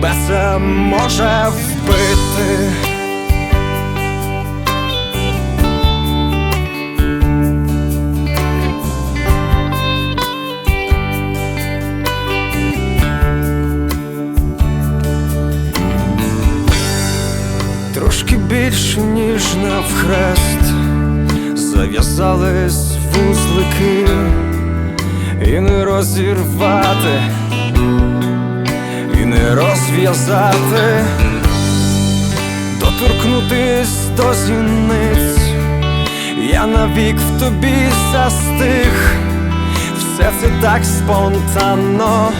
тебе це може вбити. Трошки більше, ніж навхрест, зав'язались вузлики і не розірвати, розв'язати, доторкнутись до зіниць, я навік в тобі застиг, все це так спонтанно.